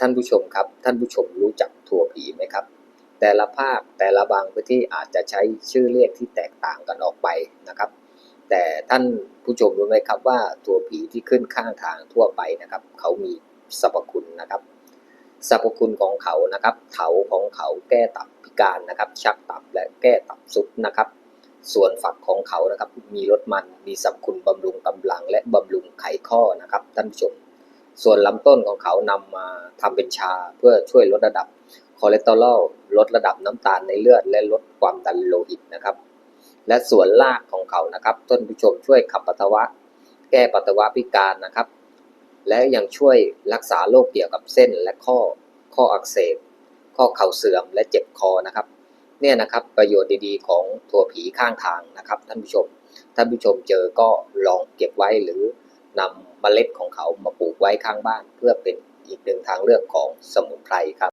ท่านผู้ชมครับ ท่านผู้ชมรู้จักถั่วผีไหมครับ แต่ละภาคแต่ละบางพื้นที่อาจจะใช้ชื่อเรียกที่แตกต่างกันออกไปนะครับ แต่ท่านผู้ชมรู้ไหมครับว่าถั่วผีที่ขึ้นข้างทางทั่วไปนะครับ เขามีสรรพคุณนะครับสรรพคุณของเขานะครับ เถาของเขาแก้ตับพิการนะครับ ชักตับและแก้ตับสุดนะครับ ส่วนฝักของเขานะครับ มีรสมัน มีสรรพคุณบำรุงกำลัง และบำรุงไขข้อนะครับท่านผู้ชม ส่วนลำต้นของเขานำมาทำเป็นชาเพื่อช่วยลดระดับคอเลสเตอรอลลดระดับน้ำตาลในเลือด และลดความดันโลหิตนะครับ และส่วนรากของเขานะครับท่านผู้ชมช่วยขับปัสสาวะ แก้ปัสสาวะพิการนะครับ และยังช่วยรักษาโรคเกี่ยวกับเส้นและข้อข้ออักเสบ ข้อเข่าเสื่อมและเจ็บคอนะครับเนี่ยนะครับประโยชน์ดีๆ ของถั่วผีข้างทางนะครับท่านผู้ชม ท่านผู้ชมเจอก็ลองเก็บไว้หรือ นำเมล็ดของเขามาปลูกไว้ข้างบ้าน เพื่อเป็นอีกหนึ่งทางเลือกของสมุนไพรครับ